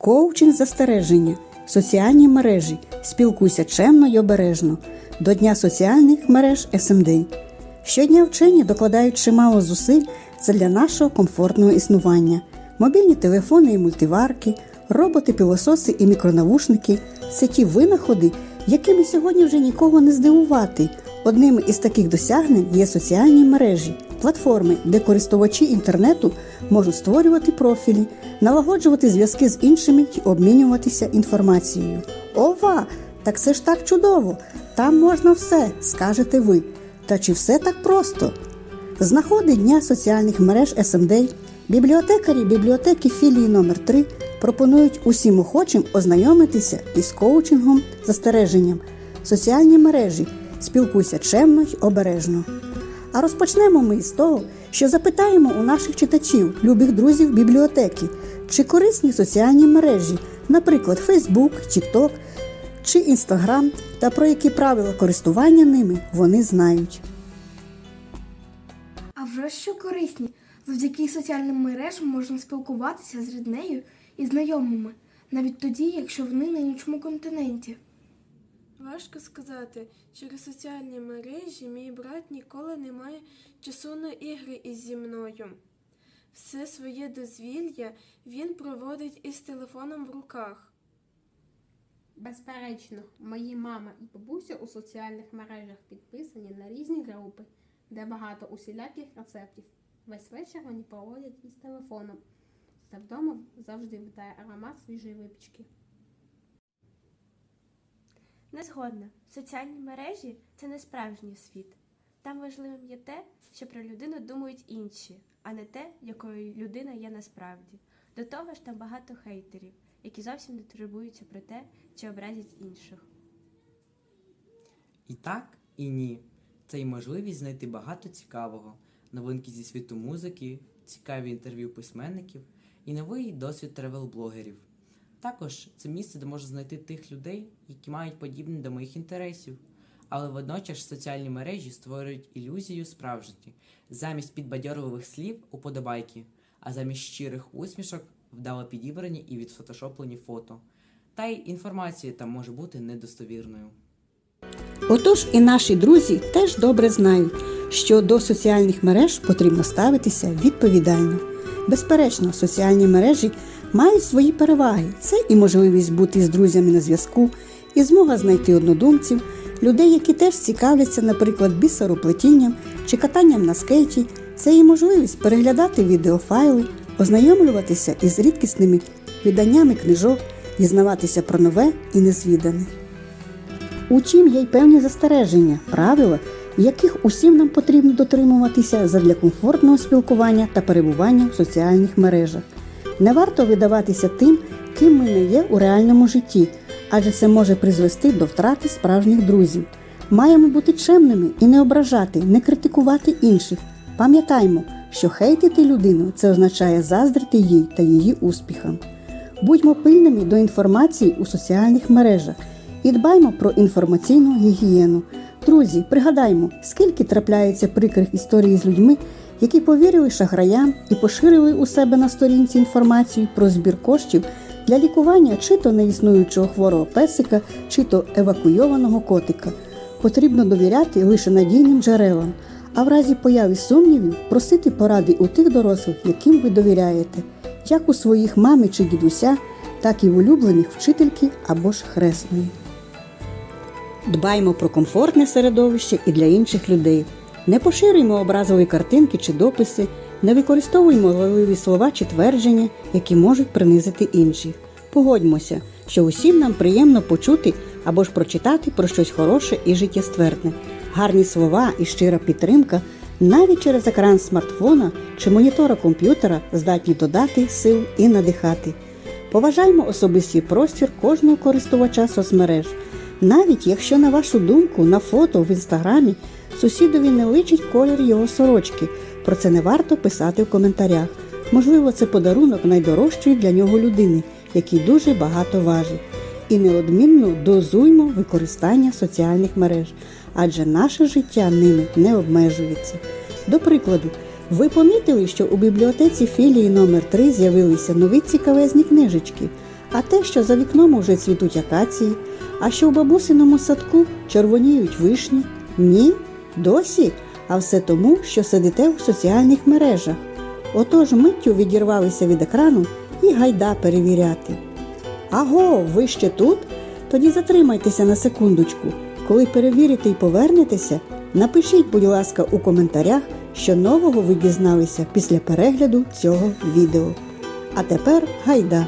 Коучинг застереження, соціальні мережі, спілкуйся чемно й обережно. До Дня соціальних мереж СМД. Щодня вчені докладають чимало зусиль задля нашого комфортного існування. Мобільні телефони і мультиварки, роботи, пілососи і мікронавушники це ті винаходи, якими сьогодні вже нікого не здивувати. Одними із таких досягнень є соціальні мережі, платформи, де користувачі інтернету можуть створювати профілі, налагоджувати зв'язки з іншими й обмінюватися інформацією. Ова! Так це ж так чудово! Там можна все, скажете ви. Та чи все так просто? З нагоди Дня соціальних мереж СМД бібліотекарі бібліотеки філії номер 3 пропонують усім охочим ознайомитися із коучингом застереженням соціальні мережі. Спілкуйся чемно й обережно. А розпочнемо ми з того, що запитаємо у наших читачів, любих друзів бібліотеки, чи корисні соціальні мережі, наприклад, Facebook, TikTok чи Instagram, та про які правила користування ними вони знають. А вже що корисні. Завдяки соціальним мережам можна спілкуватися з ріднею і знайомими, навіть тоді, якщо вони на іншому континенті. Важко сказати, через соціальні мережі мій брат ніколи не має часу на ігри із зі мною. Все своє дозвілля він проводить із телефоном в руках. Безперечно, мої мама і бабуся у соціальних мережах підписані на різні групи, де багато усіляких рецептів. Весь вечір вони проводять із телефоном. Та вдома завжди витає аромат свіжої випічки. Не згодна. Соціальні мережі це не справжній світ. Там важливим є те, що про людину думають інші, а не те, якою людина є насправді. До того ж, там багато хейтерів, які зовсім не турбуються про те, чи образять інших. І так, і ні. Це й можливість знайти багато цікавого, новинки зі світу музики, цікаві інтерв'ю письменників і новий досвід тревел-блогерів. Також це місце, де можна знайти тих людей, які мають подібні до моїх інтересів. Але водночас соціальні мережі створюють ілюзію справжності, замість підбадьорливих слів уподобайки, а замість щирих усмішок вдало підібрані і відфотошоплені фото. Та й інформація там може бути недостовірною. Отож і наші друзі теж добре знають, що до соціальних мереж потрібно ставитися відповідально. Безперечно, соціальні мережі мають свої переваги. Це і можливість бути з друзями на зв'язку, і змога знайти однодумців, людей, які теж цікавляться, наприклад, бісероплетінням чи катанням на скейті. Це і можливість переглядати відеофайли, ознайомлюватися із рідкісними виданнями книжок, дізнаватися про нове і незвідане. Утім, є й певні застереження, правила, яких усім нам потрібно дотримуватися задля комфортного спілкування та перебування в соціальних мережах. Не варто видаватися тим, ким ми не є у реальному житті, адже це може призвести до втрати справжніх друзів. Маємо бути чемними і не ображати, не критикувати інших. Пам'ятаймо, що хейтити людину це означає заздрити їй та її успіхам. Будьмо пильними до інформації у соціальних мережах і дбаймо про інформаційну гігієну. Друзі, пригадаймо, скільки трапляється прикрих історій з людьми, які повірили шахраям і поширили у себе на сторінці інформацію про збір коштів для лікування чи то неіснуючого хворого песика, чи то евакуйованого котика. Потрібно довіряти лише надійним джерелам, а в разі появи сумнівів просити поради у тих дорослих, яким ви довіряєте, як у своїх мами чи дідуся, так і в улюблених вчительки або ж хресної. Дбаймо про комфортне середовище і для інших людей. Не поширюємо образові картинки чи дописи, не використовуємо лаливі слова чи твердження, які можуть принизити інших. Погодьмося, що усім нам приємно почути або ж прочитати про щось хороше і життєстверне. Гарні слова і щира підтримка навіть через екран смартфона чи монітора комп'ютера здатні додати сил і надихати. Поважаймо особистий простір кожного користувача соцмереж. Навіть якщо, на вашу думку, на фото в інстаграмі сусідові не личить колір його сорочки, про це не варто писати в коментарях. Можливо, це подарунок найдорожчої для нього людини, який дуже багато важить. І неодмінно дозуймо використання соціальних мереж, адже наше життя ними не обмежується. До прикладу, ви помітили, що у бібліотеці філії номер 3 з'явилися нові цікавезні книжечки. А те, що за вікном уже цвітуть акації, а що в бабусиному садку червоніють вишні, ні, досі, а все тому, що сидите у соціальних мережах. Отож миттю відірвалися від екрану і гайда перевіряти. Аго, ви ще тут? Тоді затримайтеся на секундочку. Коли перевірите і повернетеся, напишіть, будь ласка, у коментарях, що нового ви дізналися після перегляду цього відео. А тепер гайда!